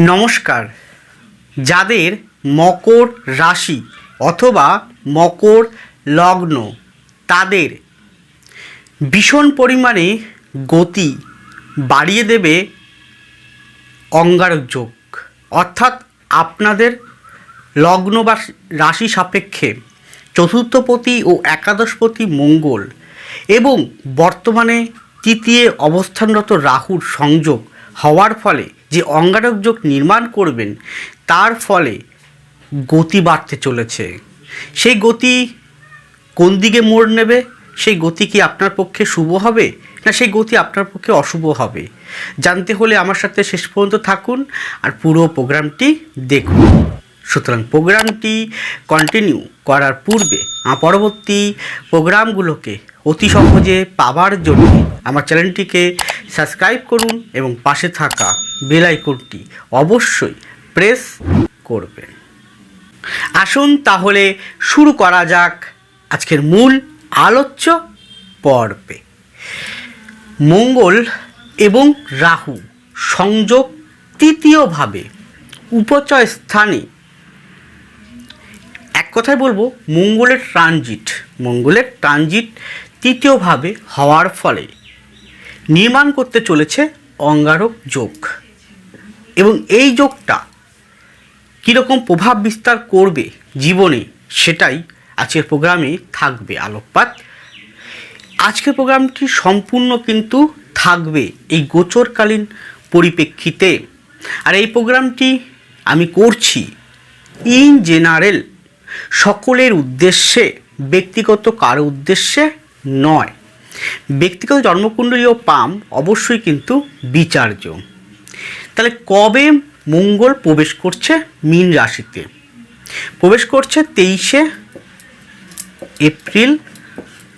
নমস্কার। যাদের মকর রাশি অথবা মকর লগ্ন, তাদের ভীষণ পরিমাণে গতি বাড়িয়ে দেবে অঙ্গারক যোগ। অর্থাৎ আপনাদের লগ্ন বা রাশি সাপেক্ষে চতুর্থপতি ও একাদশপতি মঙ্গল এবং বর্তমানে তৃতীয় অবস্থানরত রাহুর সংযোগ হওয়ার ফলে যে অঙ্গারক যোগ নির্মাণ করবেন, তার ফলে গতি বাড়তে চলেছে। সেই গতি কোন দিকে মোড় নেবে? সেই গতি কি আপনার পক্ষে শুভ হবে? না সেই গতি আপনার পক্ষে অশুভ হবে? জানতে হলে আমার সাথে শেষ পর্যন্ত থাকুন আর পুরো প্রোগ্রামটি দেখুন। সুতরাং প্রোগ্রামটি কন্টিনিউ করার পূর্বে আমার পরবর্তী প্রোগ্রামগুলোকে অতি সহজে পাওয়ার জন্য আমার চ্যানেলটিকে সাবস্ক্রাইব করুন এবং পাশে থাকা বেল আইকনটি অবশ্যই প্রেস করবেন। আসুন তাহলে শুরু করা যাক আজকের মূল আলোচ্য পর্বে। মঙ্গল এবং রাহু সংযোগ তৃতীয়ভাবে উপচয় স্থানে। এক কথায় বলব, মঙ্গলের ট্রানজিট মঙ্গলের ট্রানজিট তৃতীয়ভাবে হওয়ার ফলে নির্মাণ করতে চলেছে অঙ্গারক যোগ। এবং এই যোগটা কীরকম প্রভাব বিস্তার করবে জীবনে সেটাই আজকের প্রোগ্রামে থাকবে আলোকপাত। আজকের প্রোগ্রামটি সম্পূর্ণ কিন্তু থাকবে এই গোচরকালীন পরিপ্রেক্ষিতে। আর এই প্রোগ্রামটি আমি করছি ইন জেনারেল সকলের উদ্দেশ্যে, ব্যক্তিগত কারও উদ্দেশ্যে নয়। ব্যক্তিগত জন্মকুণ্ডলী ও পাম অবশ্যই কিন্তু বিচার্য। তাহলে কবে মঙ্গল প্রবেশ করছে মীন রাশিতে? প্রবেশ করছে তেইশে এপ্রিল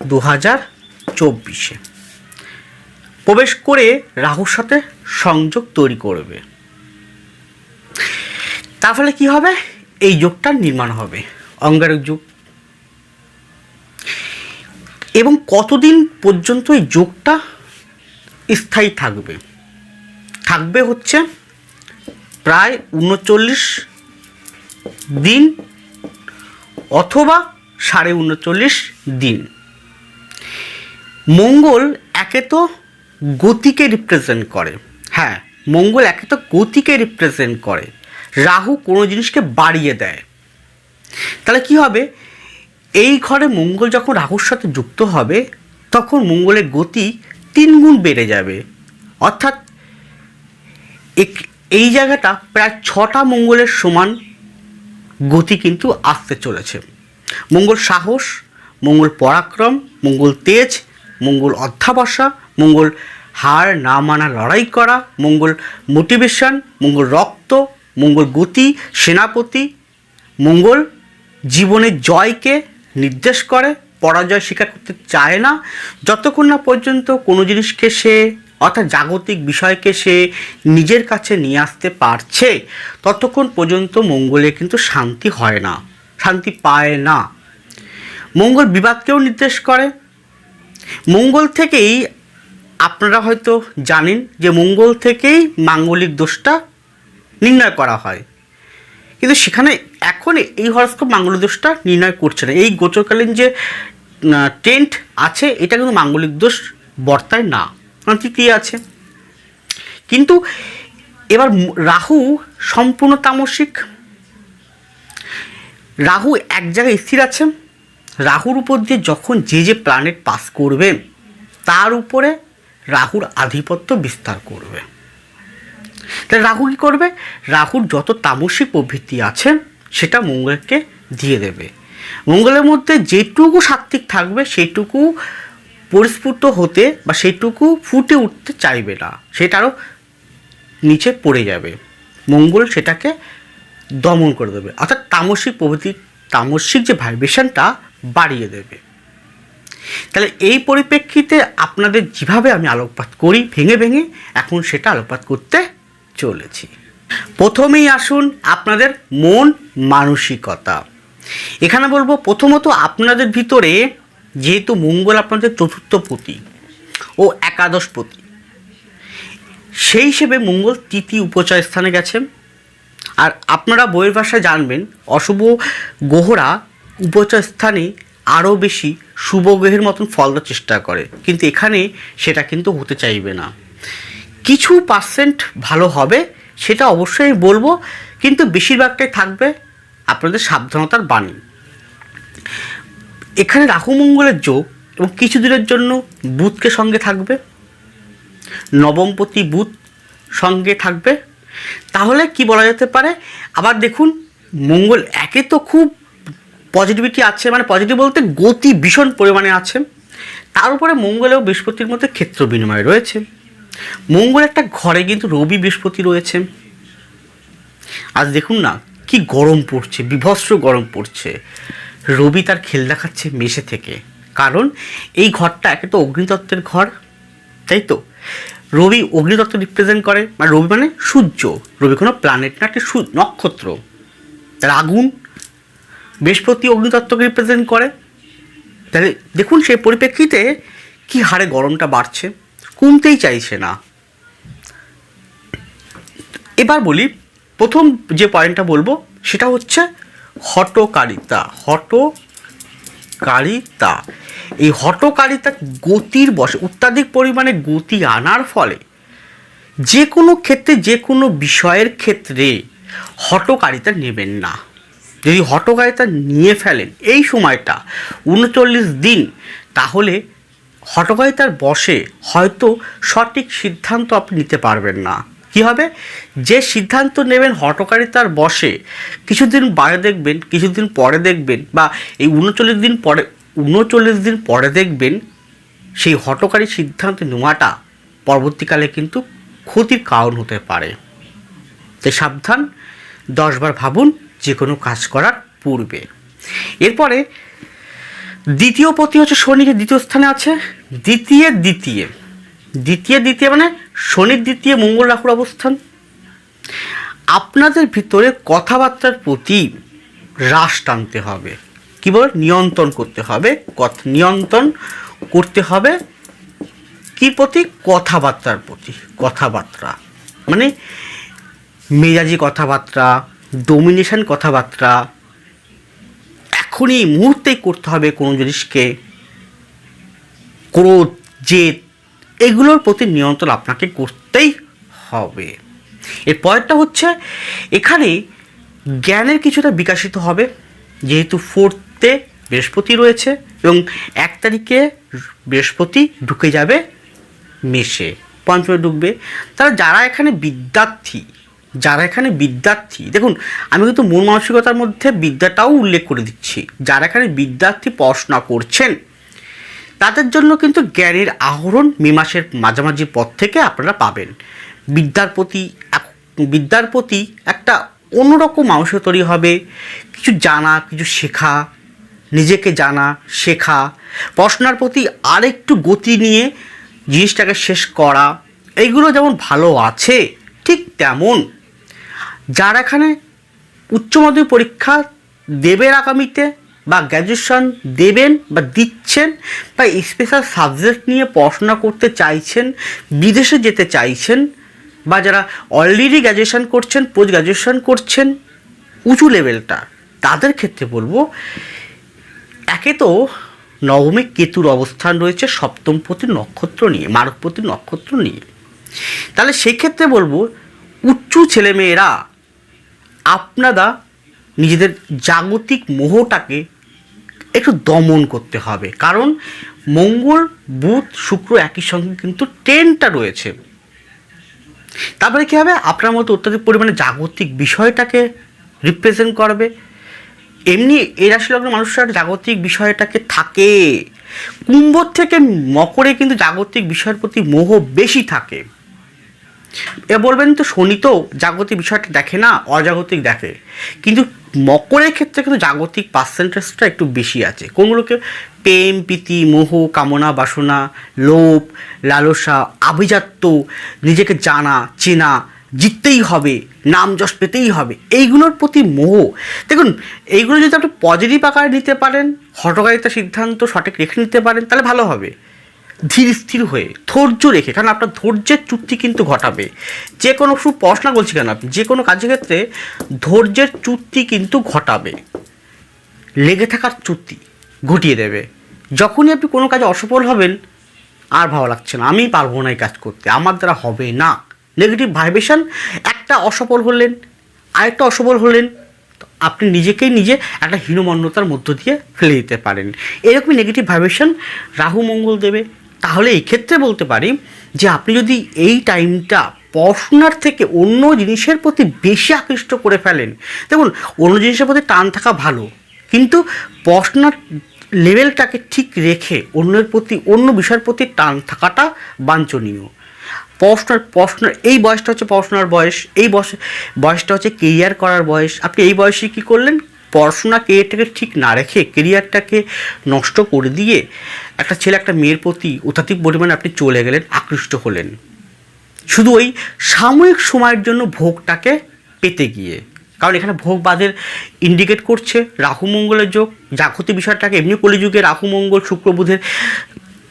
দু হাজার চব্বিশে। প্রবেশ করে রাহুর সাথে সংযোগ তৈরি করবে। তার ফলে কী হবে? এই যোগটার নির্মাণ হবে। অঙ্গারক যুগ। এবং কতদিন পর্যন্ত এই যোগটা স্থায়ী থাকবে? থাকবে হচ্ছে প্রায় উনচল্লিশ দিন অথবা সাড়ে উনচল্লিশ দিন। মঙ্গল একে তো গতিকে রিপ্রেজেন্ট করে। হ্যাঁ মঙ্গল একে তো গতিকে রিপ্রেজেন্ট করে। রাহু কোনো জিনিসকে বাড়িয়ে দেয়। তাহলে কি হবে? এই ঘরে মঙ্গল যখন রাহুর সাথে যুক্ত হবে, তখন মঙ্গলের গতি তিন গুণ বেড়ে যাবে। অর্থাৎ এই জায়গাটা প্রায় ছটা মঙ্গলের সমান গতি কিন্তু আসতে চলেছে। মঙ্গল সাহস, মঙ্গল পরাক্রম, মঙ্গল তেজ, মঙ্গল অধ্যাবসা, মঙ্গল হার না মানা লড়াই করা, মঙ্গল মোটিভেশন, মঙ্গল রক্ত, মঙ্গল গতি, সেনাপতি, মঙ্গল জীবনের জয়কে নির্দেশ করে, পরাজয় স্বীকার করতে চায় না। যতক্ষণ না পর্যন্ত কোনো জিনিসকে সে, অর্থাৎ জাগতিক বিষয়কে সে নিজের কাছে নিয়ে আসতে পারছে, ততক্ষণ পর্যন্ত মঙ্গলে কিন্তু শান্তি হয় না, শান্তি পায় না। মঙ্গল বিবাদকেও নির্দেশ করে। মঙ্গল থেকেই আপনারা হয়তো জানেন যে মঙ্গল থেকেই মাঙ্গলিক দোষটা নির্ণয় করা হয়। কিন্তু সেখানে এখন এই হরস্কোপ মাঙ্গলিক নির্ণয় করছে না। এই গোচরকালীন যে টেন্ট আছে, এটা কিন্তু মাঙ্গলিক দোষ বর্তায় না। তৃতীয় আছে? কিন্তু এবার রাহু সম্পূর্ণ তামসিক। রাহু এক জায়গায় স্থির আছে। রাহুর উপর দিয়ে যখন যে যে প্ল্যানেট পাস করবে, তার উপরে রাহুর আধিপত্য বিস্তার করবে। তাহলে রাহু কী করবে? রাহুর যত তামসিক প্রবৃত্তি আছে, সেটা মঙ্গলকে দিয়ে দেবে। মঙ্গলের মধ্যে যেটুকু সাত্ত্বিক থাকবে, সেটুকু পরিস্ফুট হতে বা সেটুকু ফুটে উঠতে চাইবে না। সেটা আরও নিচে পড়ে যাবে। মঙ্গল সেটাকে দমন করে দেবে। অর্থাৎ তামসিক প্রভৃতি তামসিক যে ভাইব্রেশনটা বাড়িয়ে দেবে। তাহলে এই পরিপ্রেক্ষিতে আপনাদের যেভাবে আমি আলোকপাত করি, ভেঙে ভেঙে, এখন সেটা আলোকপাত করতে চলেছি। প্রথমেই আসুন আপনাদের মন মানসিকতা। এখানে বলব, প্রথমত আপনাদের ভিতরে যেহেতু মঙ্গল আপনাদের চতুর্থপতি ও একাদশপতি সেই হিসেবে মঙ্গল তৃতীয় উপচয় স্থানে গেছে আর আপনারা বইয়ের ভাষায় জানবেন, অশুভ গ্রহরা উপচয় স্থানে আরও বেশি শুভ গ্রহের মতন ফল দেওয়ার চেষ্টা করে। কিন্তু এখানে সেটা কিন্তু হতে চাইবে না। কিছু পার্সেন্ট ভালো হবে, সেটা অবশ্যই আমি বলব, কিন্তু বেশিরভাগটাই থাকবে আপনাদের সাবধানতার বাণী। এখানে রাহু মঙ্গলের যোগ এবং কিছু দিনের জন্য বুধকে সঙ্গে থাকবে, নবমপতি বুধ সঙ্গে থাকবে। তাহলে কি বলা যেতে পারে? আবার দেখুন, মঙ্গল একে তো খুব পজিটিভিটি আছে মানে পজিটিভ বলতে গতি ভীষণ পরিমাণে আছে। তার উপরে মঙ্গল ও বৃহস্পতির মধ্যে ক্ষেত্র বিনিময় রয়েছে। মঙ্গল একটা ঘরে কিন্তু রবি বৃহস্পতি রয়েছে। আজ দেখুন না, কি গরম পড়ছে, বিভৎস গরম পড়ছে। রবি তার খেল দেখাচ্ছে মেশে থেকে। কারণ এই ঘরটা একে তো অগ্নিতত্ত্বের ঘর, তাই তো? রবি অগ্নিতত্ত্ব রিপ্রেজেন্ট করে মানে রবি মানে সূর্য। রবি কোনো প্ল্যানেট না, একটি নক্ষত্র। তার আগুন বৃহস্পতি অগ্নিতত্ত্বকে রিপ্রেজেন্ট করে। তাহলে দেখুন সেই পরিপ্রেক্ষিতে কি হারে গরমটা বাড়ছে। কমতেই চাইছে না। এবার বলি, প্রথম যে পয়েন্টটা বলব, সেটা হচ্ছে হটকারিতা হটকারিতা এই হটকারিতা গতির বসে অত্যাধিক পরিমাণে গতি আনার ফলে যে কোনো ক্ষেত্রে যে কোনো বিষয়ের ক্ষেত্রে হটকারিতা নেবেন না। যদি হটকারিতা নিয়ে ফেলেন, এই সময়টা, উনচল্লিশ দিন, তাহলে হটকারিতার বসে হয়তো সঠিক সিদ্ধান্ত আপনি নিতে পারবেন না। কি হবে? যে সিদ্ধান্ত নেবেন হটকারিতার বসে কিছুদিন বাইরে দেখবেন, কিছুদিন পরে দেখবেন বা এই উনচল্লিশ দিন পরে, উনচল্লিশ দিন পরে দেখবেন সেই হটকারী সিদ্ধান্ত নেওয়াটা পরবর্তীকালে কিন্তু ক্ষতির কারণ হতে পারে। তাই সাবধান দশবার ভাবুন যে কোনো কাজ করার পূর্বে। এরপরে দ্বিতীয় পতি হচ্ছে শনির দ্বিতীয় স্থানে আছে। দ্বিতীয় দ্বিতীয়। দ্বিতীয় দ্বিতীয় মানে শনির দ্বিতীয় মঙ্গল রাহুর অবস্থান। আপনাদের ভিতরে কথাবার্তার প্রতি হ্রাস টানতে হবে। কী বল? নিয়ন্ত্রণ করতে হবে। কথ নিয়ন্ত্রণ করতে হবে কি প্রতি? কথাবার্তার প্রতি। কথাবার্তা। মানে মেজাজি কথাবার্তা ডোমিনেশন কথাবার্তা এখনই এই মুহূর্তেই করতে হবে কোনো জিনিসকে। ক্রোধ জেদ এগুলোর প্রতি নিয়ন্ত্রণ আপনাকে করতেই হবে। এর পরেরটা হচ্ছে, এখানে জ্ঞানের কিছুটা বিকাশিত হবে। যেহেতু ফোর্থে বৃহস্পতি রয়েছে এবং এক তারিখে বৃহস্পতি ঢুকে যাবে মেশে পঞ্চমে ঢুকবে। তারা যারা এখানে বিদ্যার্থী যারা এখানে বিদ্যার্থী, দেখুন, আমি কিন্তু মন মানসিকতার মধ্যে বিদ্যাটাও উল্লেখ করে দিচ্ছি। যারা এখানে বিদ্যার্থী পড়াশোনা করছেন, তাদের জন্য কিন্তু জ্ঞানের আহরণ মে মাসের মাঝামাঝি পর থেকে আপনারা পাবেন। বিদ্যার প্রতি বিদ্যার প্রতি একটা অন্যরকম মানুষের তৈরি হবে। কিছু জানা, কিছু শেখা, নিজেকে জানা, শেখা, পড়াশোনার প্রতি আরেকটু গতি নিয়ে জিনিসটাকে শেষ করা, এইগুলো যেমন ভালো আছে, ঠিক তেমন যারা এখানে উচ্চ মাধ্যমিক পরীক্ষা দেবেন আগামীতে বা গ্র্যাজুয়েশন দেবেন বা দিচ্ছেন বা স্পেশাল সাবজেক্ট নিয়ে পড়াশোনা করতে চাইছেন, বিদেশে যেতে চাইছেন বা যারা অলরেডি গ্র্যাজুয়েশন করছেন পোস্ট গ্র্যাজুয়েশন করছেন, উঁচু লেভেলটা তাদের ক্ষেত্রে বলব, একে তো নবমে কেতুর অবস্থান রয়েছে, সপ্তমপতি নক্ষত্র নিয়ে, মারকপতি নক্ষত্র নিয়ে। তাহলে সেই ক্ষেত্রে বলব, উচ্চ ছেলেমেয়েরা আপনারা নিজেদের জাগতিক মোহটাকে একটু দমন করতে হবে। কারণ মঙ্গল, বুধ, শুক্র একই সঙ্গে কিন্তু ট্রেনটা রয়েছে। তারপরে কী হবে? আপনার মতো অত্যাধিক পরিমাণে জাগতিক বিষয়টাকে রিপ্রেজেন্ট করবে। এমনি এই রাশি লগ্ন মানুষরা জাগতিক বিষয়টাকে থাকে। কুম্ভর থেকে মকরে কিন্তু জাগতিক বিষয়ের প্রতি মোহ বেশি থাকে। এ বলবেন তো শনি তো জাগতিক বিষয়টা দেখে না, অজাগতিক দেখে। কিন্তু মকরের ক্ষেত্রে কিন্তু জাগতিক পার্সেন্টেজটা একটু বেশি আছে। কোনগুলোকে? প্রেম, প্রীতি, মোহ, কামনা, বাসনা, লোভ, লালসা, আভিজাত্য, নিজেকে জানা, চেনা, জিততেই হবে, নাম যশ পেতেই হবে, এইগুলোর প্রতি মোহ। দেখুন, এইগুলো যদি আপনি পজিটিভ আকারে নিতে পারেন হটকারিতা সিদ্ধান্ত সঠিক রেখে নিতে পারেন, তাহলে ভালো হবে। ধীর স্থির হয়ে, ধৈর্য রেখে, কারণ আপনার ধৈর্যের চুক্তি কিন্তু ঘটাবে। যে কোনো শুধু পড়াশোনা বলছি কেন, আপনি যে কোনো কাজের ক্ষেত্রে ধৈর্যের চুক্তি কিন্তু ঘটাবে। লেগে থাকার চুক্তি ঘটিয়ে দেবে। যখনই আপনি কোনো কাজে অসফল হবেন, আর ভালো লাগছে না, আমি পারব না এই কাজ করতে, আমার দ্বারা হবে না। নেগেটিভ ভাইব্রেশন একটা অসফল হলেন, আরেকটা অসফল হলেন আপনি নিজেকেই নিজে একটা হীনমন্যতার মধ্য দিয়ে ফেলে দিতে পারেন। এরকমই নেগেটিভ ভাইব্রেশন রাহু মঙ্গল দেবে তাহলে এই ক্ষেত্রে বলতে পারি যে আপনি যদি এই টাইমটা পড়াশোনার থেকে অন্য জিনিসের প্রতি বেশি আকৃষ্ট করে ফেলেন, দেখুন, অন্য জিনিসের প্রতি টান থাকা ভালো, কিন্তু পড়াশোনার লেভেলটাকে ঠিক রেখে অন্যের প্রতি, অন্য বিষয়ের প্রতি টান থাকাটা বাঞ্ছনীয়। পড়াশোনার পড়াশোনার, এই বয়সটা হচ্ছে পড়াশোনার বয়স, এই বয়স, বয়সটা হচ্ছে কেরিয়ার করার বয়স, আপনি এই বয়সে কী করলেন? পড়াশোনা কেরিয়ারটাকে ঠিক না রেখে কেরিয়ারটাকে নষ্ট করে দিয়ে একটা ছেলে একটা মেয়ের প্রতি অত্যাধিক পরিমাণে আপনি চলে গেলেন, আকৃষ্ট হলেন। শুধু ওই সাময়িক সময়ের জন্য ভোগটাকে পেতে গিয়ে। কারণ এখানে ভোগবাদের ইন্ডিকেট করছে রাহু মঙ্গলের যোগ। জাগতি বিষয়টাকে এমনি কলিযুগে রাহু, মঙ্গল, শুক্র, বুধের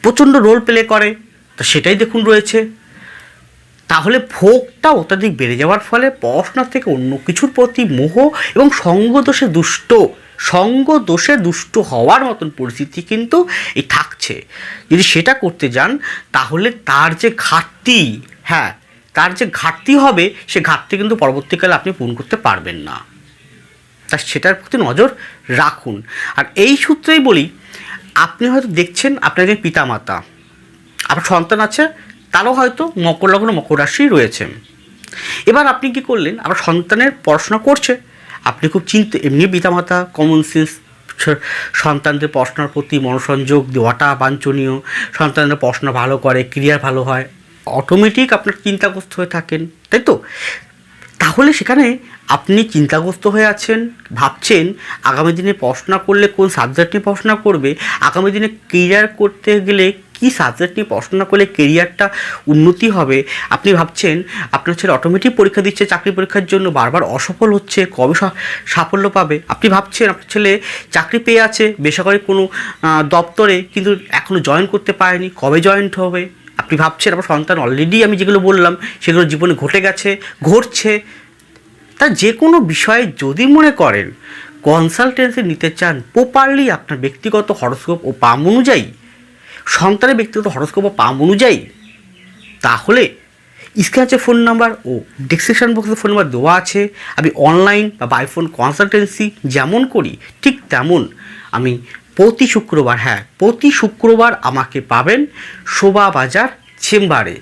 প্রচণ্ড রোল প্লে করে। তো সেটাই দেখুন রয়েছে। তাহলে ভোগটা অত্যাধিক বেড়ে যাওয়ার ফলে পড়াশোনার থেকে অন্য কিছুর প্রতি মোহ এবং সঙ্গ দোষে দুষ্ট সঙ্গ দোষে দুষ্ট হওয়ার মতন পরিস্থিতি কিন্তু এই থাকছে। যদি সেটা করতে যান, তাহলে তার যে ঘাটতি হ্যাঁ তার যে ঘাটতি হবে, সে ঘাটতি কিন্তু পরবর্তীকালে আপনি পূরণ করতে পারবেন না। তা সেটার প্রতি নজর রাখুন। আর এই সূত্রেই বলি, আপনি হয়তো দেখছেন আপনার যে পিতামাতা, আপনার সন্তান আছে তারও হয়তো মকর লগ্ন, মকর রাশি রয়েছে। এবার আপনি কি করলেন? আপনার সন্তানের পড়াশোনা করছে। আপনি খুব চিন্তা এমনি পিতামাতা কমন সেন্স সন্তানদের পড়াশোনার প্রতি মনোসংযোগ, দেওয়াটা বাঞ্ছনীয়। সন্তানদের পড়াশোনা ভালো করে ক্রিয়ার ভালো হয়। অটোমেটিক আপনার চিন্তাগ্রস্ত হয়ে থাকেন, তাই তো? তাহলে সেখানে আপনি চিন্তাগ্রস্ত হয়ে আছেন, ভাবছেন, আগামী দিনে পড়াশোনা করলে কোন সাবজেক্ট নিয়ে পড়াশোনা করবে? আগামী দিনে কেরিয়ার করতে গেলে কী সাবজেক্ট নিয়ে পড়াশোনা করলে কেরিয়ারটা উন্নতি হবে? আপনি ভাবছেন, আপনার ছেলে অটোমেটিক পরীক্ষা দিচ্ছে, চাকরি পরীক্ষার জন্য বারবার অসফল হচ্ছে, কবে সাফল্য পাবে? আপনি ভাবছেন, আপনার ছেলে চাকরি পেয়ে আছে, বেসরকারি কোনো দপ্তরে, কিন্তু এখনও জয়েন করতে পারেনি, কবে জয়েন্ট হবে? আপনি ভাবছেন আপনার সন্তান অলরেডি আমি যেগুলো বললাম, সেগুলো জীবনে ঘটে গেছে, ঘটছে। তা যে কোনো বিষয়ে যদি মনে করেন কনসালটেন্সি নিতে চান প্রপারলি আপনার ব্যক্তিগত হরস্কোপ ও পাম অনুযায়ী সন্তানের ব্যক্তিগত হরস্কোপ পাম অনুযায়ী, তাহলে স্ক্র্যাচে ফোন নাম্বার ও ডিসক্রিপশন বক্সে ফোন নাম্বার দেওয়া আছে। আমি অনলাইন বা বাই ফোন কনসালটেন্সি যেমন করি, ঠিক তেমন আমি প্রতি শুক্রবার হ্যাঁ প্রতি শুক্রবার আমাকে পাবেন শোভা বাজার চেম্বারে।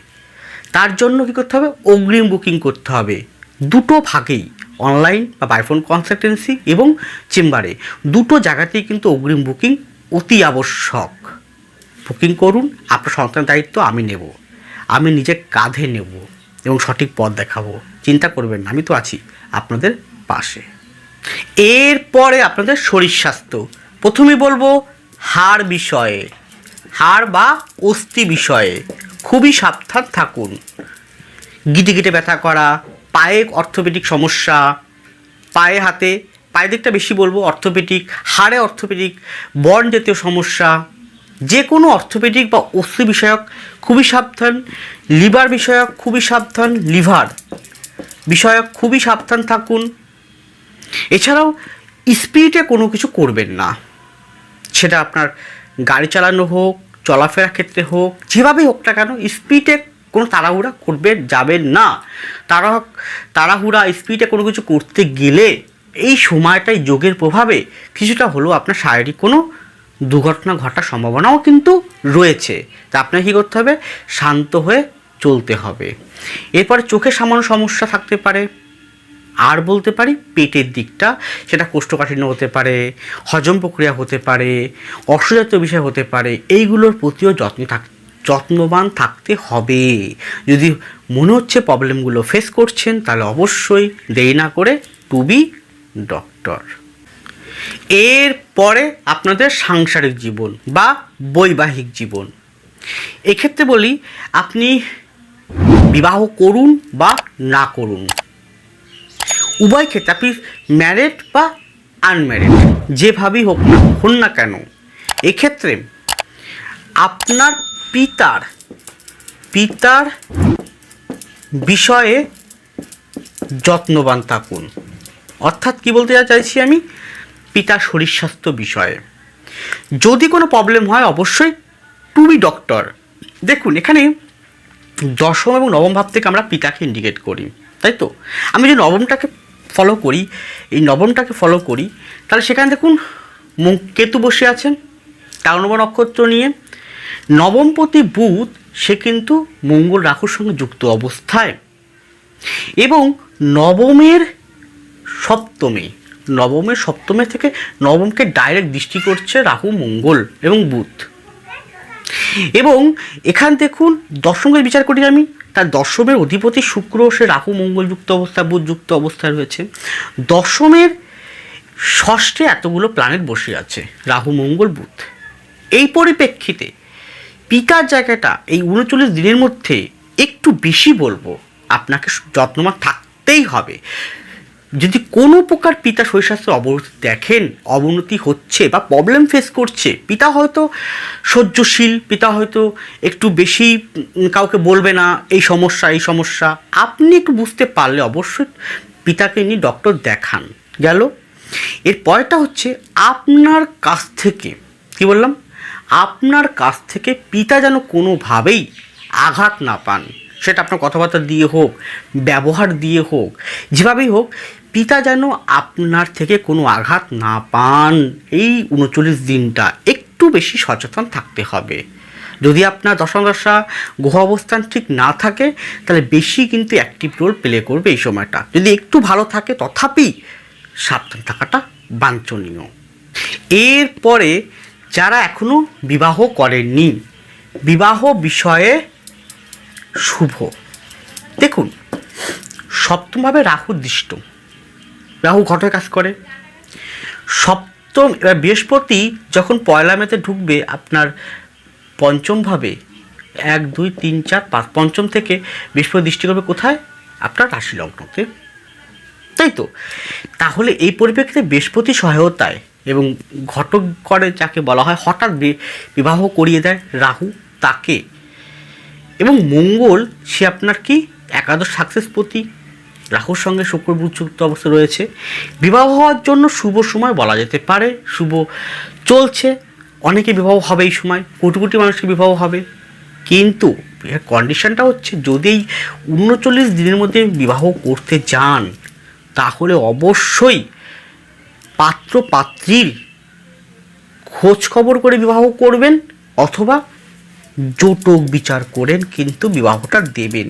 তার জন্য কী করতে হবে? অগ্রিম বুকিং করতে হবে। দুটো ভাগেই অনলাইন বা বাইফোন কনসালটেন্সি এবং চেম্বারে। দুটো জায়গাতেই কিন্তু অগ্রিম বুকিং অতি আবশ্যক। বুকিং করুন, আপনার সন্তানের দায়িত্ব আমি নেব। আমি নিজে কাঁধে নেব এবং সঠিক পথ দেখাবো। চিন্তা করবেন না, আমি তো আছি আপনাদের পাশে। এরপরে আপনাদের শরীর স্বাস্থ্য। প্রথমেই বলব হাড় বিষয়ে। হাড় বা অস্থি বিষয়ে খুবই সাবধান থাকুন। গিটে গিটে ব্যথা করা, পায়ে অর্থোপেডিক সমস্যা, পায়ে হাতে পায়ের দিকটা বেশি বলব অর্থোপেডিক, হাড়ে অর্থোপেডিক বর্ণ জাতীয় সমস্যা যে কোনো অর্থোপেডিক বা অস্থি বিষয়ক খুবই সাবধান, লিভার বিষয়ক খুবই সাবধান, লিভার বিষয়ক খুবই সাবধান থাকুন। এছাড়াও স্পিডে কোনো কিছু করবেন না। সেটা আপনার গাড়ি চালানো হোক চলাফেরার ক্ষেত্রে হোক, যেভাবেই হোক না কেন স্পিডে কোনো তাড়াহুড়া করবে যাবেন না। তারা তাড়াহুড়া স্পিডে কোনো কিছু করতে গেলে এই সময়টাই যোগের প্রভাবে কিছুটা হলেও আপনার শারীরিক কোনো দুর্ঘটনা ঘটার সম্ভাবনাও কিন্তু রয়েছে। তা আপনাকে কী করতে হবে? শান্ত হয়ে চলতে হবে। এরপরে চোখে সামান্য সমস্যা থাকতে পারে। আর বলতে পারি পেটের দিকটা, সেটা কোষ্ঠকাঠিন্য হতে পারে, হজম প্রক্রিয়া হতে পারে অসুজাতীয় বিষয় হতে পারে, এইগুলোর প্রতিও যত্ন থাক, যত্নবান থাকতে হবে। যদি মনে হচ্ছে প্রবলেমগুলো ফেস করছেন, তাহলে অবশ্যই দেরি না করে টু বি ডক্টর এরপরে আপনাদের সাংসারিক জীবন বা বৈবাহিক জীবন। এক্ষেত্রে বলি, আপনি বিবাহ করুন বা না করুন। উভয় ক্ষেত্রে আপনি ম্যারেড বা আনম্যারেড যেভাবেই হোক না, হন না কেন, এক্ষেত্রে আপনার পিতার পিতার বিষয়ে যত্নবান থাকুন। অর্থাৎ কি বলতে চাইছি আমি? পিতার শরীর স্বাস্থ্য বিষয়ে। যদি কোনো প্রবলেম হয়, অবশ্যই টু বি ডক্টর দেখুন, এখানে দশম এবং নবম ভাব থেকে আমরা পিতাকে ইন্ডিকেট করি, তাই তো? আমি যদি নবমটাকে ফলো করি, এই নবমটাকে ফলো করি, তাহলে সেখানে দেখুন কেতু বসে আছেন তার নব নক্ষত্র নিয়ে। নবমপতি বুধ, সে কিন্তু মঙ্গল রাহুর সঙ্গে যুক্ত অবস্থায়। এবং নবমের সপ্তমে নবমের সপ্তমে থেকে নবমকে ডাইরেক্ট দৃষ্টি করছে রাহু, মঙ্গল এবং বুধ। এবং এখান দেখুন দশমের বিচার করি আমি, তার দশমের অধিপতি শুক্র, সে রাহু, মঙ্গল যুক্ত অবস্থা, বুধ যুক্ত অবস্থায় রয়েছে। দশমের ষষ্ঠে এতগুলো প্ল্যানেট বসে আছে, রাহু, মঙ্গল, বুধ। এই পরিপ্রেক্ষিতে পিকার জায়গাটা এই উনচল্লিশ দিনের মধ্যে একটু বেশি বলব, আপনাকে যত্নবান থাকতেই হবে। যদি কোনো প্রকার পিতা শরীরস্বাস্থ্যের অবনতি দেখেন, অবনতি হচ্ছে বা প্রবলেম ফেস করছে, পিতা হয়তো সহ্যশীল, পিতা হয়তো একটু বেশি কাউকে বলবে না, এই সমস্যা এই সমস্যা, আপনি একটু বুঝতে পারলে অবশ্যই পিতাকে নিয়ে ডক্টর দেখান। গেল? এর পরেরটা হচ্ছে, আপনার কাছ থেকে, কি বললাম? আপনার কাছ থেকে পিতা যেন কোনোভাবেই আঘাত না পান। সেটা আপনার কথাবার্তা দিয়ে হোক, ব্যবহার দিয়ে হোক, যেভাবেই হোক পিতা যেন আপনার থেকে কোনো আঘাত না পান, এই উনচল্লিশ দিনটা একটু বেশি সচেতন থাকতে হবে। যদি আপনার দশা গ্রহ অবস্থান ঠিক না থাকে, তাহলে বেশি কিন্তু অ্যাক্টিভ রোল প্লে করবে এই সময়টা। যদি একটু ভালো থাকে, তথাপি সাবধান থাকাটা বাঞ্ছনীয়। এরপরে যারা এখনও বিবাহ করেননি, বিবাহ বিষয়ে শুভ। দেখুন সপ্তমভাবে রাহু দৃষ্ট। রাহু ঘটে কাজ করে। সপ্তম, এবার বৃহস্পতি যখন পয়লা মেতে ঢুকবে আপনার পঞ্চমভাবে, এক, দুই, তিন, চার, পাঁচ, পঞ্চম থেকে বৃহস্পতি দৃষ্টি করবে কোথায়? আপনার রাশি লগ্নতে। তাই তো? তাহলে এই পরিপ্রেক্ষিতে বৃহস্পতি সহায়তায় এবং ঘটক করে যাকে বলা হয় হঠাৎ বিবাহ করিয়ে দেয় রাহু, তাকে। এবং মঙ্গল, সে আপনার কি? একাদশ সাকসেসপতি রাহুর সঙ্গে শুক্র বুধযুক্ত অবস্থা রয়েছে। বিবাহ হওয়ার জন্য শুভ সময় বলা যেতে পারে, শুভ চলছে, অনেকে বিবাহ হবে এই সময় কোটি কোটি মানুষের বিবাহ হবে। কিন্তু এর কন্ডিশনটা হচ্ছে যদি এই উনচল্লিশ দিনের মধ্যে বিবাহ করতে যান, তাহলে অবশ্যই পাত্র পাত্রীর খোঁজ খবর করে বিবাহ করবেন, অথবা জোটক বিচার করেন, কিন্তু বিবাহটা দেবেন।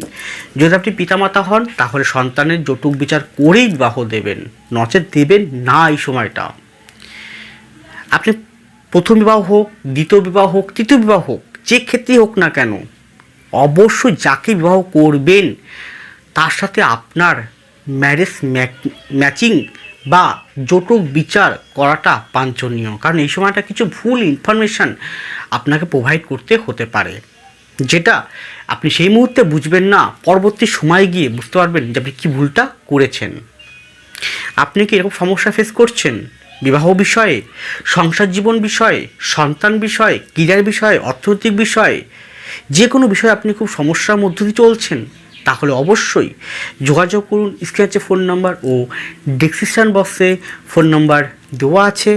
যদি আপনি পিতামাতা হন, তাহলে সন্তানের জোটক বিচার করেই বিবাহ দেবেন। নচেত দেবেন না এই সময়টা। আপনি প্রথম বিবাহ হোক, দ্বিতীয় বিবাহ হোক, তৃতীয় বিবাহ হোক, যে ক্ষেত্রেই হোক না কেন, অবশ্যই যাকে বিবাহ করবেন, তার সাথে আপনার ম্যারেজ ম্যাচিং বা জোটক বিচার করাটা বাঞ্ছনীয়। কারণ এই সময়টা কিছু ভুল ইনফরমেশান আপনাকে প্রোভাইড করতে হতে পারে। যেটা আপনি সেই মুহূর্তে বুঝবেন না, পরবর্তী সময় গিয়ে বুঝতে পারবেন যে আপনি কী ভুলটা করেছেন। আপনি কি এরকম সমস্যা ফেস করছেন? বিবাহ বিষয়ে, সংসার জীবন বিষয়ে, সন্তান বিষয়ে, ক্রীড়ার বিষয়ে, অর্থনৈতিক বিষয়ে, যে কোনো বিষয়ে আপনি খুব সমস্যার মধ্য দিয়ে চলছেন। তাহলে অবশ্যই যোগাযোগ করুন, স্ক্র্যাচে ফোন নাম্বার ও ডিসক্রিপশান বক্সে ফোন নাম্বার দেওয়া আছে।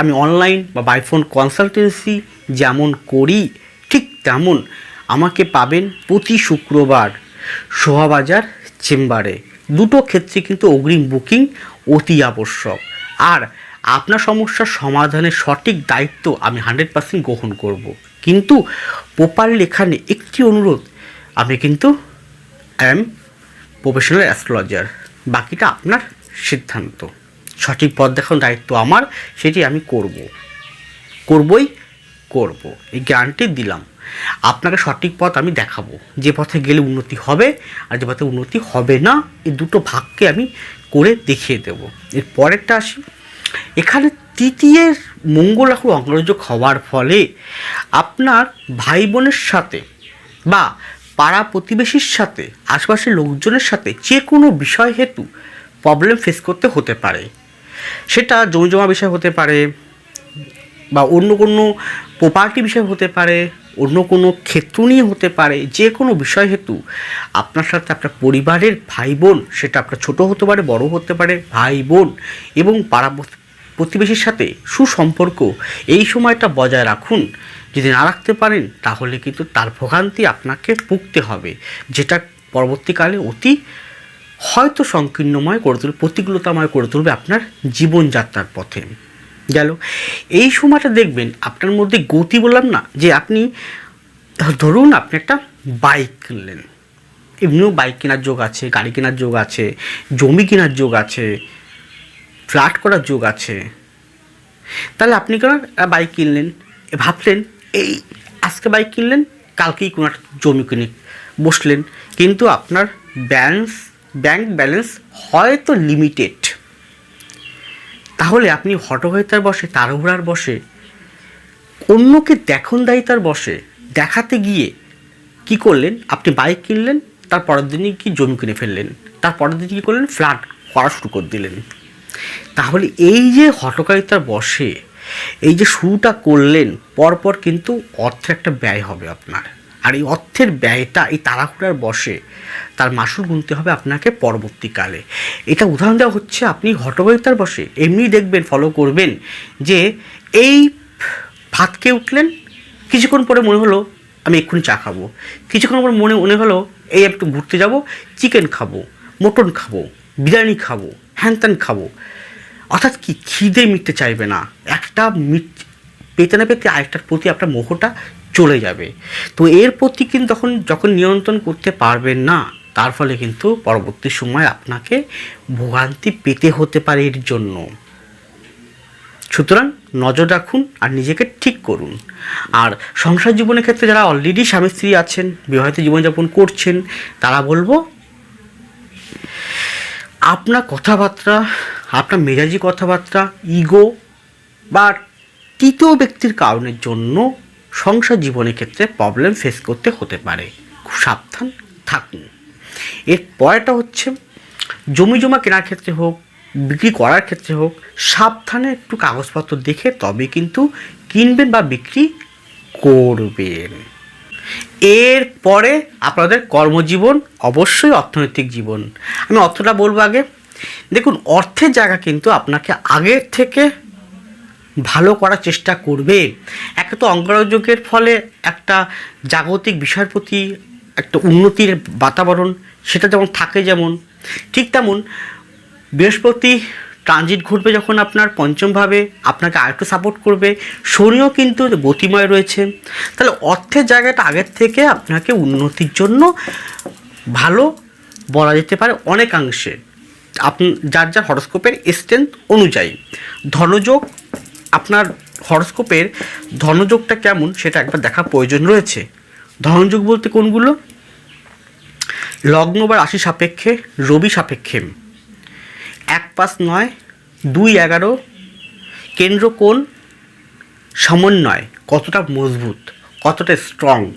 আমি অনলাইন বা বাই ফোন কনসালটেন্সি যেমন করি, ঠিক তেমন আমাকে পাবেন প্রতি শুক্রবার শোভাবাজার চেম্বারে। দুটো ক্ষেত্রে কিন্তু অগ্রিম বুকিং অতি আবশ্যক। আর আপনার সমস্যার সমাধানের সঠিক দায়িত্ব আমি হান্ড্রেড পার্সেন্ট গ্রহণ করব। কিন্তু প্রপারলি এখানে একটি অনুরোধ, আমি কিন্তু অ্যাম প্রফেশনাল অ্যাস্ট্রোলজার বাকিটা আপনার সিদ্ধান্ত। সঠিক পথ দেখানোর দায়িত্ব আমার, সেটি আমি করব। করবই করব। এই গ্যারান্টি দিলাম। আপনাকে সঠিক পথ আমি দেখাবো। যে পথে গেলে উন্নতি হবে আর যে পথে উন্নতি হবে না, এই দুটো ভাগকে আমি করে দেখিয়ে দেব। এর পরেরটা আসি। এখানে তৃতীয়ের মঙ্গল রাহু অগ্রযোগ হওয়ার ফলে আপনার ভাই বোনের সাথে বা পাড়া প্রতিবেশীর সাথে, আশপাশের লোকজনের সাথে যে কোনো বিষয় হেতু প্রবলেম ফেস করতে হতে পারে। সেটা জমি বিষয় হতে পারে বা অন্য কোনো প্রপার্টি বিষয় হতে পারে, অন্য কোনো ক্ষেত্র নিয়ে হতে পারে, যে কোনো বিষয় হেতু আপনার সাথে আপনার পরিবারের ভাই বোন সেটা আপনার ছোট হতে পারে, বড় হতে পারে ভাই বোন এবং পাড়া প্রতিবেশীর সাথে সুসম্পর্ক, এই সময়টা বজায় রাখুন। যদি না রাখতে পারেন, তাহলে কিন্তু তার ভোগান্তি আপনাকে ভুগতে হবে। যেটা পরবর্তীকালে অতি হয়তো সংকীর্ণময় করে তুলবে, প্রতিকূলতাময় করে তুলবে আপনার জীবনযাত্রার পথে। গেল। এই সময়টা দেখবেন, আপনার মধ্যে গতি বললাম না, যে আপনি ধরুন আপনি একটা বাইক কিনলেন। এমনিও বাইক কেনার যোগ আছে, গাড়ি কেনার যোগ আছে, জমি কেনার যোগ আছে, ফ্ল্যাট করার যোগ আছে। তাহলে আপনি কেন বাইক কিনলেন? ভাবলেন এই আজকে বাইক কিনলেন, কালকেই কোনো একটা জমি কিনে বসলেন। কিন্তু আপনার ব্যালেন্স ব্যাংক ব্যালেন্স হয়তো লিমিটেড তাহলে আপনি হটহইতার বসে, তাড়াহুড়ার বসে, অন্যকে দেখুন দায়িতার বসে, দেখাতে গিয়ে কি করলেন? আপনি বাইক কিনলেন, তার পরের দিনই কি জমি কিনে ফেললেন? তার পরের দিন কী করলেন? ফ্ল্যাট করা শুরু করে দিলেন। তাহলে এই যে হটকারিতার বসে এই যে শুরুটা করলেন, পরপর কিন্তু অর্থের একটা ব্যয় হবে আপনার। আর এই অর্থের ব্যয়টা এই তাড়াহুড়ার বসে তার মাসুল গুনতে হবে আপনাকে পরবর্তীকালে। এটা উদাহরণ দেওয়া হচ্ছে, আপনি হটকারিতার বসে এমনি দেখবেন ফলো করবেন যে এই ভাত খেয়ে উঠলেন, কিছুক্ষণ পরে মনে হলো, আমি এক্ষুনি চা খাব। কিছুক্ষণ পর মনে মনে হলো, এই একটু ঘুরতে যাব, চিকেন খাব, মটন খাব, বিরিয়ানি খাব হ্যান ত্যান খাব। অর্থাৎ কি খিদে মিটতে চাইবে না। একটা মিট পেতে না পেতে আরেকটার প্রতি আপনার মোহটা চলে যাবে। তো এর প্রতি কিন্তু তখন যখন নিয়ন্ত্রণ করতে পারবেন না, তার ফলে কিন্তু পরবর্তী সময় আপনাকে ভোগান্তি পেতে হতে পারে এর জন্য। সুতরাং নজর রাখুন আর নিজেকে ঠিক করুন। আর সংসার জীবনের ক্ষেত্রে যারা অলরেডি স্বামী স্ত্রী আছেন, বিবাহিত জীবনযাপন করছেন, তারা বলব, আপনার কথাবার্তা আপনার মেজাজি কথাবার্তা, ইগো বা তৃতীয় ব্যক্তির কারণের জন্য সংসার জীবনের ক্ষেত্রে প্রবলেম ফেস করতে হতে পারে। খুব সাবধান থাকুন। এর পরেরটা হচ্ছে, জমি জমা কেনার ক্ষেত্রে হোক, বিক্রি করার ক্ষেত্রে হোক, সাবধানে একটু কাগজপত্র দেখে তবে কিন্তু কিনবেন বা বিক্রি করবেন। এরপরে আপনাদের কর্মজীবন, অবশ্যই অর্থনৈতিক জীবন। আমি অর্থটা বলব আগে। দেখুন, অর্থের জায়গা কিন্তু আপনাকে আগের থেকে ভালো করার চেষ্টা করবে। একে তো অঙ্গরাজ্যের ফলে একটা জাগতিক বিষয়ের প্রতি একটা উন্নতির বাতাবরণ সেটা যেমন থাকে যেমন, ঠিক তেমন বৃহস্পতি ট্রানজিট ঘটবে যখন আপনার পঞ্চমভাবে, আপনাকে আরেকটু সাপোর্ট করবে। শনিও কিন্তু গতিময় রয়েছে। তাহলে অর্থের জায়গাটা আগের থেকে আপনাকে উন্নতির জন্য ভালো বলা যেতে পারে অনেকাংশে। যার যার হরস্কোপের স্ট্রেংথ অনুযায়ী। ধনযোগ, আপনার হরস্কোপের ধনযোগটা কেমন সেটা একবার দেখা প্রয়োজন রয়েছে। ধনযোগ বলতে কোনগুলো? লগ্ন বা রাশি সাপেক্ষে, রবি সাপেক্ষে। এক পাঁচ নয়, দুই এগারো। কেন্দ্র কোন সমন্বয়। কতটা মজবুত, কতটা স্ট্রং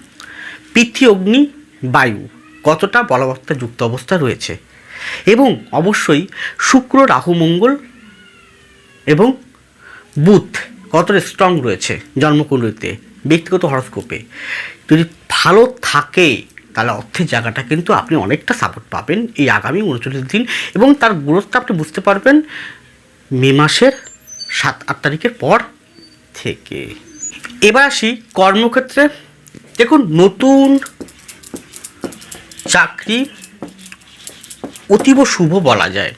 পৃথ্বী অগ্নি, বায়ু। কতটা বলবত্তা যুক্ত অবস্থা রয়েছে। এবং অবশ্যই শুক্র, রাহু, মঙ্গল এবং বুধ কতটা স্ট্রং রয়েছে জন্মকুণ্ডলিতে, ব্যক্তিগত হরস্কোপে। যদি ভালো থাকে, তাহলে অর্থের জায়গাটা কিন্তু আপনি অনেকটা সাপোর্ট পাবেন এই আগামী উনচল্লিশ দিন এবং তার গুরুত্ব আপনি বুঝতে পারবেন মে মাসের সাত, আট তারিখের পর থেকে। এবার আসি কর্মক্ষেত্রে। দেখুন, নতুন চাকরি অতীব শুভ বলা যায়।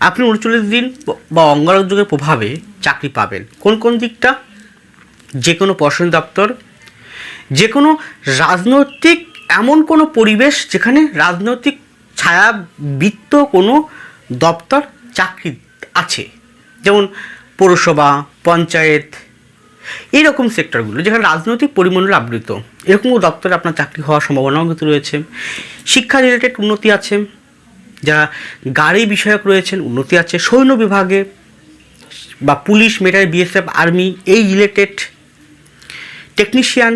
আপনি উনচল্লিশ দিন বা অঙ্গরাজ্যের প্রভাবে চাকরি পাবেন। কোন কোন দিকটা? যে কোনো প্রশাসন দপ্তর যে কোনো রাজনৈতিক, এমন কোনো পরিবেশ যেখানে রাজনৈতিক ছায়াবৃত্ত কোনো দপ্তর চাকরি আছে। যেমন পৌরসভা, পঞ্চায়েত এইরকম সেক্টরগুলো যেখানে রাজনৈতিক পরিমণ্ডল আবৃত। এরকম দপ্তরে আপনার চাকরি হওয়ার সম্ভাবনাও কিন্তু রয়েছে। শিক্ষা রিলেটেড উন্নতি আছে। যারা গাড়ি বিষয়ক রয়েছেন, উন্নতি আছে। সৈন্য বিভাগে বা পুলিশ মিলিটারি বিএসএফ আর্মি এই রিলেটেড টেকনিশিয়ান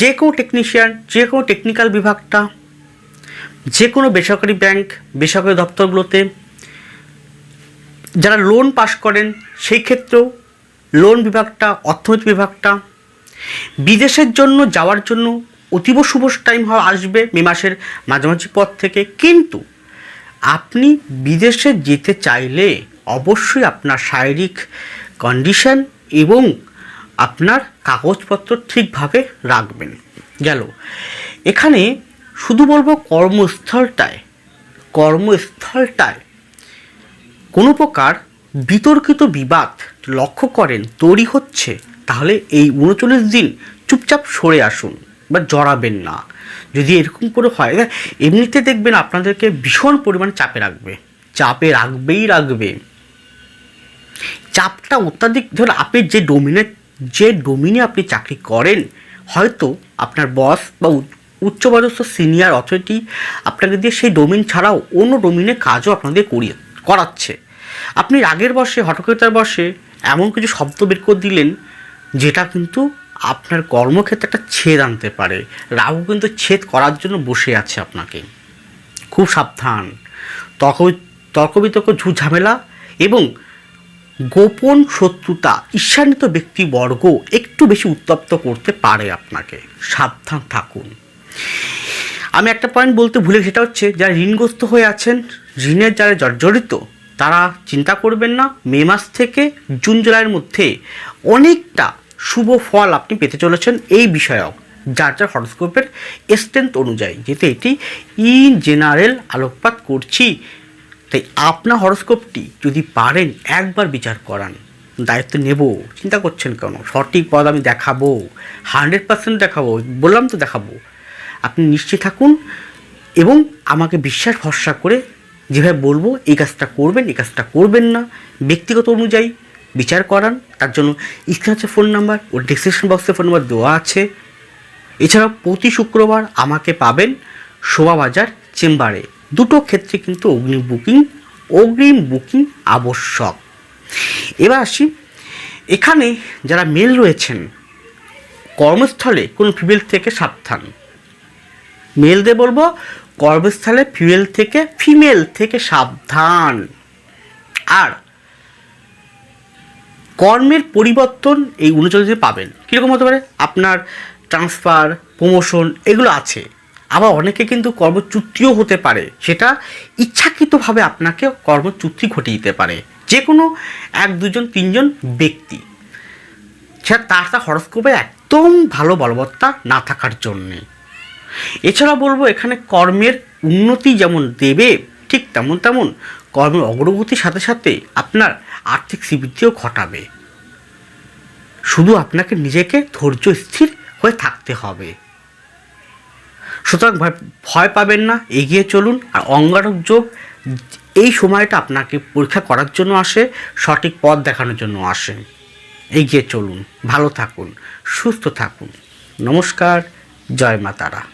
যে কোনো টেকনিশিয়ান যে কোনো টেকনিক্যাল বিভাগটা, যে কোনো বেসরকারি ব্যাংক বেসরকারি দপ্তরগুলোতে যারা লোন পাস করেন, সেই ক্ষেত্রেও লোন বিভাগটা অর্থনীতি বিভাগটা। বিদেশের জন্য, যাওয়ার জন্য অতীব শুভ টাইম হওয়া আসবে মে মাসের মাঝামাঝি পর থেকে। কিন্তু আপনি বিদেশে যেতে চাইলে অবশ্যই আপনার শারীরিক কন্ডিশন এবং আপনার কাগজপত্র ঠিকভাবে রাখবেন। গেল। এখানে শুধু বলব কর্মস্থলটায় কর্মস্থলটায় কোনো প্রকার বিতর্কিত বিবাদ লক্ষ্য করেন তৈরি হচ্ছে, তাহলে এই উনচল্লিশ দিন চুপচাপ সরে আসুন বা জড়াবেন না। যদি এরকম করে হয় এমনিতে দেখবেন আপনাদেরকে ভীষণ পরিমাণে চাপে রাখবে। চাপে রাখবেই রাখবে। চাপটা অত্যাধিক ধর আপনি যে ডোমিনে যে ডোমিনে আপনি চাকরি করেন, হয়তো আপনার বস বা উচ্চপদস্থ সিনিয়র অথরিটি আপনাকে দিয়ে সেই ডোমিন ছাড়াও অন্য ডোমিনে কাজও আপনাদের করিয়ে, করাচ্ছে। আপনি রাগের বসে হটকতার বসে এমন কিছু শব্দ বের করে দিলেন যেটা কিন্তু আপনার কর্মক্ষেত্রে একটা ছেদ আনতে পারে। রাহু কিন্তু ছেদ করার জন্য বসে আছে আপনাকে। খুব সাবধান। তর্ক তর্ক বিতর্ক ঝামেলা এবং গোপন শত্রুতা, ঈর্ষান্বিত ব্যক্তিবর্গ একটু বেশি উত্তপ্ত করতে পারে আপনাকে। সাবধান থাকুন। আমি একটা পয়েন্ট বলতে ভুলে সেটা হচ্ছে যারা ঋণগ্রস্ত হয়ে আছেন, ঋণের যারা জর্জরিত তারা চিন্তা করবেন না, মে মাস থেকে জুন, জুলাইয়ের মধ্যে অনেকটা শুভ ফল আপনি পেতে চলেছেন এই বিষয়ক, যার যার হরস্কোপের স্ট্রেংথ অনুযায়ী। যেহেতু এটি ইন জেনারেল আলোকপাত করছি, তাই আপনার হরস্কোপটি যদি পারেন, একবার বিচার করান, দায়িত্ব নেব, চিন্তা করছেন কেন? সঠিক পদ আমি দেখাবো হান্ড্রেড পার্সেন্ট দেখাবো, বললাম তো দেখাবো। আপনি নিশ্চিত থাকুন এবং আমাকে বিশ্বাস ভরসা করে যেভাবে বলব, এই কাজটা করবেন, এই কাজটা করবেন না। ব্যক্তিগত অনুযায়ী বিচার করান। তার জন্য স্ক্রিন আছে ফোন নাম্বার ও ডিসক্রিপশন বক্সে ফোন নাম্বার দেওয়া আছে। এছাড়াও প্রতি শুক্রবার আমাকে পাবেন শোভাবাজার চেম্বারে। দুটো ক্ষেত্রে কিন্তু অগ্নি বুকিং, অগ্রিম বুকিং আবশ্যক। এবার আসি, এখানে যারা মেল রয়েছেন, কর্মস্থলে কোনো ফিমেল থেকে সাবধান। মেলদের বলব কর্মস্থলে ফিমেল থেকে ফিমেল থেকে সাবধান। আর কর্মের পরিবর্তন এই উনচল্লিশে পাবেন। কীরকম হতে পারে? আপনার ট্রান্সফার প্রমোশন এগুলো আছে। আবার অনেকে কিন্তু কর্মচ্যুতিও হতে পারে। সেটা ইচ্ছাকৃতভাবে আপনাকে কর্মচ্যুতি ঘটিয়ে দিতে পারে। যে কোনো এক দুজন তিনজন ব্যক্তি। সেটা তার তার হরস্কোপে একদম ভালো বলবত্তা না থাকার জন্যে। এছাড়া বলব এখানে কর্মের উন্নতি যেমন দেবে, ঠিক তেমন তেমন কর্মের অগ্রগতির সাথে সাথে আপনার আর্থিক শ্রীবৃদ্ধিও ঘটাবে। শুধু আপনাকে নিজেকে ধৈর্য স্থির হয়ে থাকতে হবে। সুতরাং ভয়- পাবেন না, এগিয়ে চলুন আর অঙ্গারক যোগ এই সময়টা আপনাকে পরীক্ষা করার জন্য আসে, সঠিক পথ দেখানোর জন্য আসে। এগিয়ে চলুন, ভালো থাকুন, সুস্থ থাকুন। নমস্কার, জয় মা তারা।